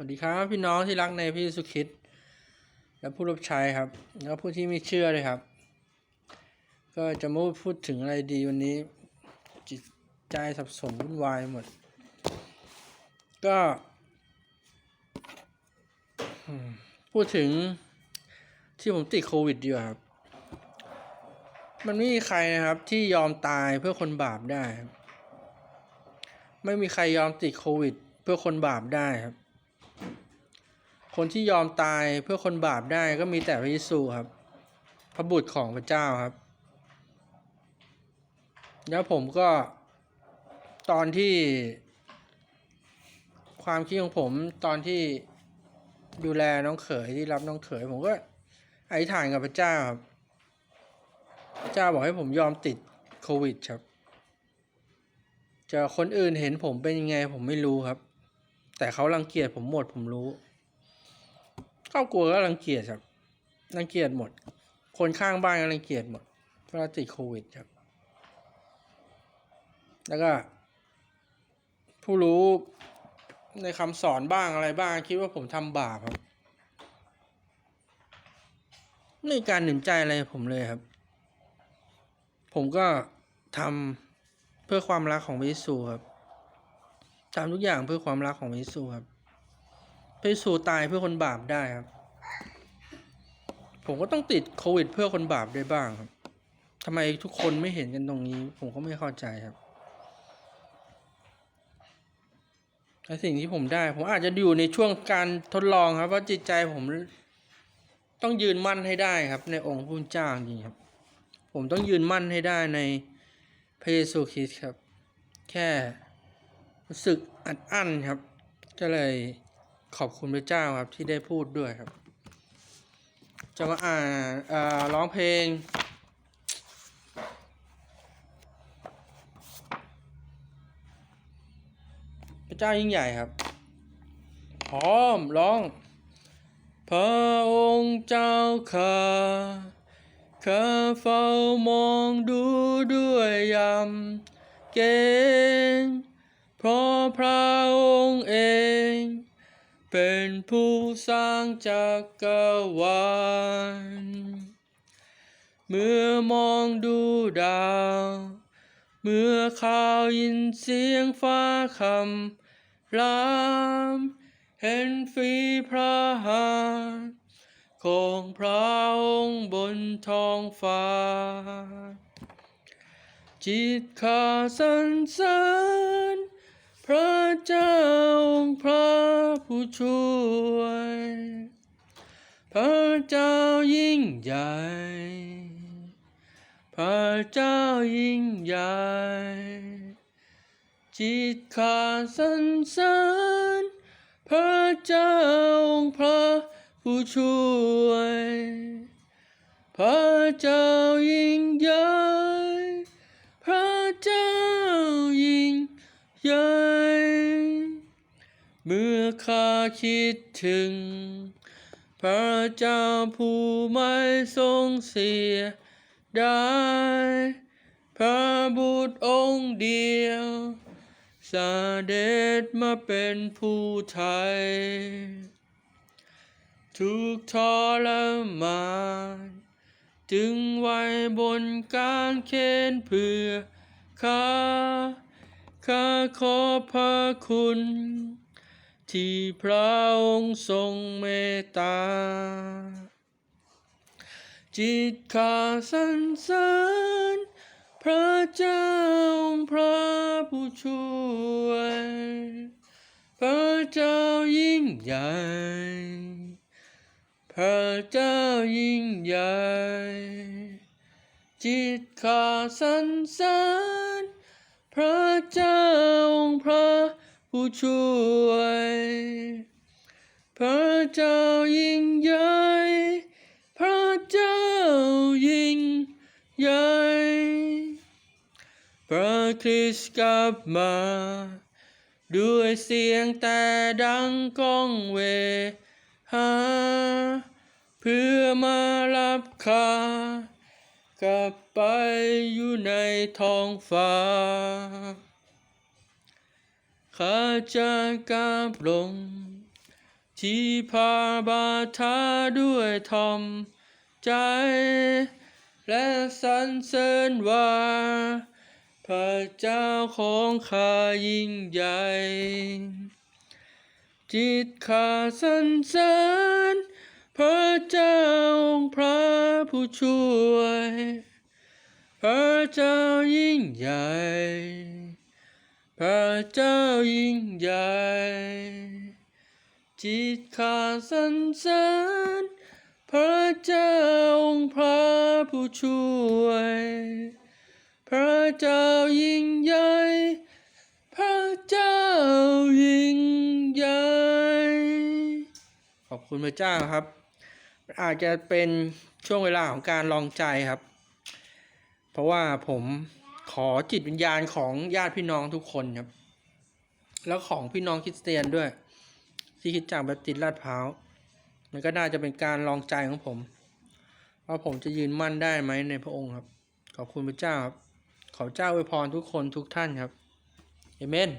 วัสดีครับพี่น้องที่รักในพี่สุคิดและผู้รับใช้ครับ แล้วผู้ที่ไม่เชื่อเลยครับ ก็จะมาพูดถึงอะไรดีวันนี้ จิตใจสับสนวุ่นวายหมด ก็ พูดถึงที่ผมติดโควิดดีกว่ครับ มันไม่มีใครนะครับที่ยอมตายเพื่อคนบาปได้ ไม่มีใครยอมติดโควิด เพื่อคนบาปได้ครับ คนที่ยอมตายเพื่อคนบาปได้ก็มีแต่พระเยซูครับ พระบุตรของพระเจ้าครับ แล้วผมก็ตอนที่ ความคิดของผมตอนที่ดูแลน้องเขยที่รับน้องเขย ผมก็อธิษฐานกับพระเจ้าครับพระเจ้าบอกให้ผมยอมติดโควิดครับ จะคนอื่นเห็นผมเป็นยังไงผมไม่รู้ครับ แต่เขารังเกียจผมหมดผมรู้ ครอบครัวก็รังเกียจครับรังเกียจหมด คนข้างบ้านก็รังเกียจหมดเพราะติดโควิดครับ แล้วก็ ผู้รู้ในคำสอนบ้างอะไรบ้าง คิดว่าผมทำบาปครับไม่การหนุนใจอะไรผมเลยครับ ผมก็ทำเพื่อความรักของพระเยซูครับทำทุกอย่างเพื่อความรักของพระเยซูครับ พระเยซูตายเพื่อคนบาปได้ครับ ผมก็ต้องติดโควิด เพื่อคนบาปได้บ้างครับทำไมทุกคนไม่เห็นกันตรงนี้ ผมก็ไม่เข้าใจครับและสิ่งที่ผมได้ ผมอาจจะอยู่ในช่วงการทดลองครับ ว่าจิตใจผมต้องยืนมั่นให้ได้ครับ ในองค์พระผู้เจ้าจริงครับ ผมต้องยืนมั่นให้ได้ในพระเยซูคริสต์ครับ แค่รู้สึกอัดอั้นครับ ก็เลย ขอบคุณพระเจ้าครับที่ได้พูดด้วยครับ จะมาอ่านร้องเพลง พระเจ้ายิ่งใหญ่ครับ พร้อมร้อง พระองค์เจ้าข้าข้าเฝ้ามองดูด้วยยำเกงเพราะพระองค์เอง เป็นผู้สร้างจักรวาล เมื่อมองดูดาว เมื่อข่าวยินเสียงฟ้าคำรามเห็นฝีพระหัตถ์ของพระองค์บนท้องฟ้า จิตข้าสรรเสริญ พระเจ้าองค์พระผู้ช่วย พระเจ้ายิ่งใหญ่ พระเจ้ายิ่งใหญ่ จิตข้าสรรเสริญพระเจ้าองค์พระผู้ช่วย พระเจ้ายิ่งใหญ่ ข้าคิดถึง พระเจ้าผู้ไม่ทรงเสียไดายพระบุตรองค์เดียวเสด็จมาเป็นผู้ไทย ทุกทรมานจึงไว้บนกางเขนเพื่อข้าข้าขอพระคุณ ที่พระองค์ทรงเมตตา จิตข้าสรรเสริญพระเจ้าพระผู้ช่วย พระเจ้ายิ่งใหญ่ พระเจ้ายิ่งใหญ่ จิตข้าสรรเสริญพระเจ้าพระ ผู้ช่วย พระเจ้ายิ่งใหญ่ พระเจ้ายิ่งใหญ่ พระคริสต์กลับมา ด้วยเสียงแต่ดังก้องเวหา เพื่อมารับข้ากลับไปอยู่ในท้องฟ้า ข้าจะกราบลง ที่พาบาทาด้วยทอมใจ และสรรเสริญว่า พระเจ้าของข้ายิ่งใหญ่ จิตข้าสรรเสริญพระเจ้าพระผู้ช่วย พระเจ้ายิ่งใหญ่ พระเจ้ายิ่งใหญ่ จิตข้าสรรเสริญพระเจ้าองค์พระผู้ช่วย พระเจ้ายิ่งใหญ่ พระเจ้ายิ่งใหญ่ ขอบคุณพระเจ้าครับ อาจจะเป็นช่วงเวลาของการลองใจครับ เพราะว่าผม ขอจิตวิญญาณของญาติพี่น้องทุกคนครับ แล้วของพี่น้องคริสเตียนด้วยที่คิดจากแบบติดลาดพร้าวมันก็น่าจะเป็นการลองใจของผม ว่าผมจะยืนมั่นได้ไหมในพระองค์ครับ ขอบคุณพระเจ้าครับ ขอเจ้าอวยพรทุกคนทุกท่านครับเอเมน